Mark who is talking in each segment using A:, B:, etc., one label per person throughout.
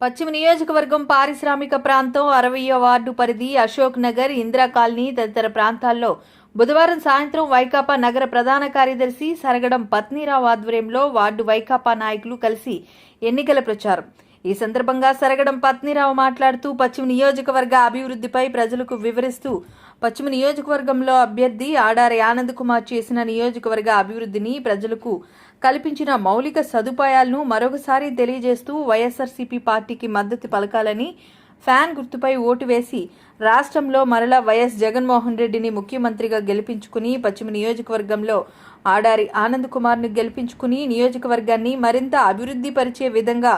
A: పశ్చిమ నియోజకవర్గం పారిశ్రామిక ప్రాంతం అరవయో వార్డు పరిధి అశోక్ నగర్ ఇందిరా కాలనీ తదితర ప్రాంతాల్లో బుధవారం సాయంత్రం వైకాపా నగర ప్రధాన కార్యదర్శి సరగడం పత్నిరావు ఆధ్వర్యంలో వార్డు వైకాపా నాయకులు కలిసి ఎన్నికల ప్రచారం. ఈ సందర్భంగా సరగడం పత్నిరావు మాట్లాడుతూ పశ్చిమ నియోజకవర్గ అభివృద్ధిపై ప్రజలకు వివరిస్తూ పశ్చిమ నియోజకవర్గంలో అభ్యర్థి ఆడారి ఆనంద్ కుమార్ చేసిన నియోజకవర్గ అభివృద్ధిని ప్రజలకు కల్పించిన మౌలిక సదుపాయాలను మరొకసారి తెలియజేస్తూ వైఎస్ఆర్సీపీ పార్టీకి మద్దతు పలకాలని ఫ్యాన్ గుర్తుపై ఓటు వేసి రాష్ట్రంలో మరలా వైఎస్ జగన్మోహన్ రెడ్డిని ముఖ్యమంత్రిగా గెలిపించుకుని పశ్చిమ నియోజకవర్గంలో ఆడారి ఆనంద్ కుమార్ను గెలిపించుకుని నియోజకవర్గాన్ని మరింత అభివృద్ధి పరిచే విధంగా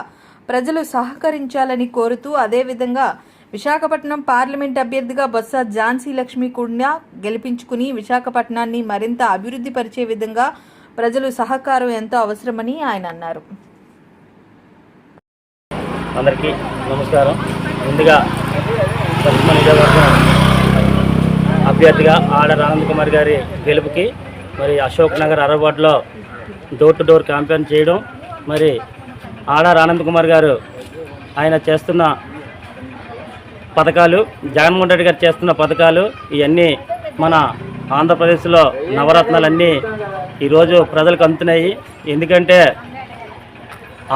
A: ప్రజలు సహకరించాలని కోరుతూ అదేవిధంగా విశాఖపట్నం పార్లమెంట్ అభ్యర్థిగా బొత్స ఝాన్సీ లక్ష్మి కూడా గెలిపించుకుని విశాఖపట్నాన్ని మరింత అభివృద్ధి పరిచే విధంగా ప్రజలు సహకారం ఎంతో అవసరమని ఆయన అన్నారు.
B: అందరికీ నమస్కారం. ముందుగా పశ్చిమ నియోజకవర్గం అభ్యర్థిగా ఆడర్ ఆనంద్ కుమార్ గారి గెలుపుకి మరి అశోక్ నగర్ అరవాడ్లో డోర్ టు డోర్ క్యాంపెయిన్ చేయడం మరి ఆడర్ ఆనంద్ కుమార్ గారు ఆయన చేస్తున్న పథకాలు జగన్మోహన్ రెడ్డి గారు చేస్తున్న పథకాలు ఇవన్నీ మన ఆంధ్రప్రదేశ్లో నవరత్నాలన్నీ ఈరోజు ప్రజలకు అందుతున్నాయి. ఎందుకంటే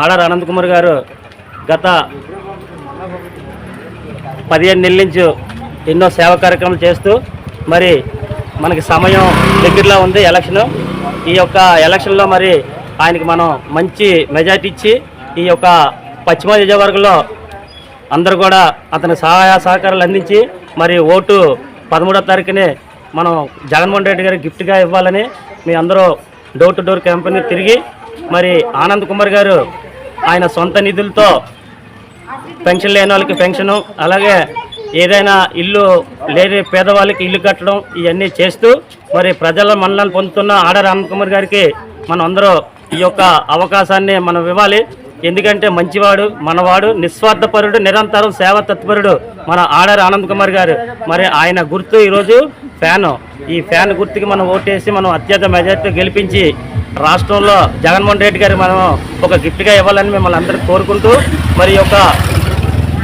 B: ఆర్డర్ అనంత్ కుమార్ గారు గత పదిహేను నెలల నుంచి ఎన్నో సేవా కార్యక్రమాలు చేస్తూ మరి మనకి సమయం దగ్గరలో ఉంది ఎలక్షన్. ఈ యొక్క ఎలక్షన్లో మరి ఆయనకి మనం మంచి మెజార్టీ ఇచ్చి ఈ యొక్క పశ్చిమ నియోజకవర్గంలో అందరూ కూడా అతని సహాయ సహకారాలు అందించి మరి ఓటు పదమూడో తారీఖునే మనం జగన్మోహన్ రెడ్డి గారికి గిఫ్ట్గా ఇవ్వాలని మీ అందరూ డోర్ టు డోర్ క్యాంపెయిన్ తిరిగి మరి ఆనంద్ కుమార్ గారు ఆయన సొంత నిధులతో పెన్షన్ లేని వాళ్ళకి పెన్షను అలాగే ఏదైనా ఇల్లు లేని పేదవాళ్ళకి ఇల్లు కట్టడం ఇవన్నీ చేస్తూ మరి ప్రజల మన్నలను పొందుతున్న ఆడర్ ఆనంద్ కుమార్ గారికి మనం అందరూ ఈ యొక్క అవకాశాన్ని మనం ఇవ్వాలి. ఎందుకంటే మంచివాడు మనవాడు నిస్వార్థపరుడు నిరంతరం సేవ తత్పరుడు మన ఆడర్ ఆనంద్ కుమార్ గారు. మరి ఆయన గుర్తు ఈరోజు ఫ్యాను. ఈ ఫ్యాన్ గుర్తుకి మనం ఓటేసి మనం అత్యంత మెజార్టీ గెలిపించి రాష్ట్రంలో జగన్మోహన్ రెడ్డి గారికి మనం ఒక గిఫ్ట్గా ఇవ్వాలని మిమ్మల్ని అందరికీ కోరుకుంటూ మరి యొక్క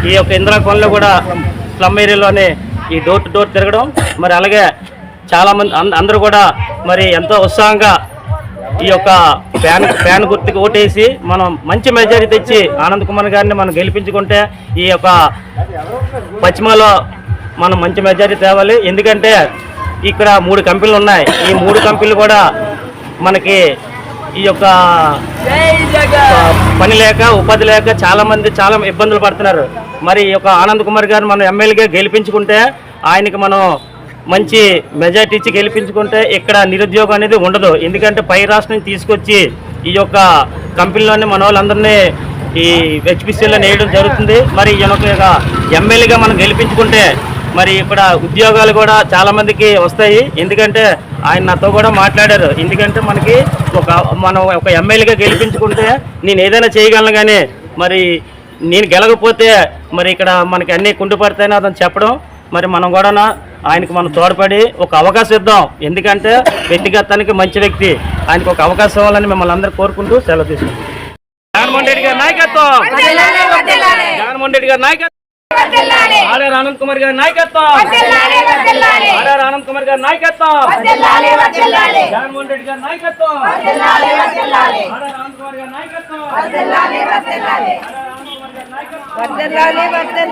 B: ఈ యొక్క ఇందిరా కూడా స్లమ్ ఏరియాలోనే ఈ డోర్ టు డోర్ తిరగడం మరి అలాగే చాలామంది అంద- అందరూ కూడా మరి ఎంతో ఉత్సాహంగా ఈ యొక్క ఫ్యాన్ ఫ్యాన్ గుర్తుకి ఓటేసి మనం మంచి మెజారిటీ తెచ్చి ఆనంద్ కుమార్ గారిని మనం గెలిపించుకుంటే ఈ యొక్క పశ్చిమలో మనం మంచి మెజారిటీ తేవాలి. ఎందుకంటే ఇక్కడ మూడు కంపెనీలు ఉన్నాయి. ఈ మూడు కంపెనీలు కూడా మనకి ఈ యొక్క పని లేక ఉపాధి లేక చాలామంది చాలా ఇబ్బందులు పడుతున్నారు. మరి ఈ యొక్క ఆనంద్ కుమార్ గారు మనం ఎమ్మెల్యేగా గెలిపించుకుంటే ఆయనకి మనం మంచి మెజార్టీ ఇచ్చి గెలిపించుకుంటే ఇక్కడ నిరుద్యోగం అనేది ఉండదు. ఎందుకంటే పై రాష్ట్రం తీసుకొచ్చి ఈ యొక్క కంపెనీలోనే మన వాళ్ళందరినీ ఈ హెచ్పిసిలో వేయడం జరుగుతుంది. మరి ఈ యొక్క ఎమ్మెల్యేగా మనం గెలిపించుకుంటే మరి ఇక్కడ ఉద్యోగాలు కూడా చాలా మందికి వస్తాయి. ఎందుకంటే ఆయన నాతో కూడా మాట్లాడారు. ఎందుకంటే మనకి ఒక మనం ఒక ఎమ్మెల్యేగా గెలిపించుకుంటే నేను ఏదైనా చేయగలను కానీ మరి నేను గెలకపోతే మరి ఇక్కడ మనకి అన్ని కుంటుపడతాయని అతను చెప్పడం. మరి మనం కూడా ఆయనకు మనం తోడ్పడి ఒక అవకాశం ఇద్దాం. ఎందుకంటే వ్యక్తిగతానికి మంచి వ్యక్తి. ఆయనకు ఒక అవకాశం ఇవ్వాలని మిమ్మల్ని అందరూ కోరుకుంటూ సెలవు తీసుకుంటాం జగన్మోహన్ రెడ్డి గారి నాయకత్వం! జగన్మోహన్ రెడ్డి గారి నాయకత్వం! ఆర్ఆర్ ఆనంద్ కుమార్ గారి నాయకత్వం ఆర్ఆర్ ఆనంద్ కుమార్ గారి నాయకత్వం జగన్మోహన్ రెడ్డి గారి నాయకత్వం ఆర్ఆర్ ఆనంద్ కుమార్ గారి నాయకత్వం ఆర్ఆర్ ఆనంద్ కుమార్ గారి నాయకత్వం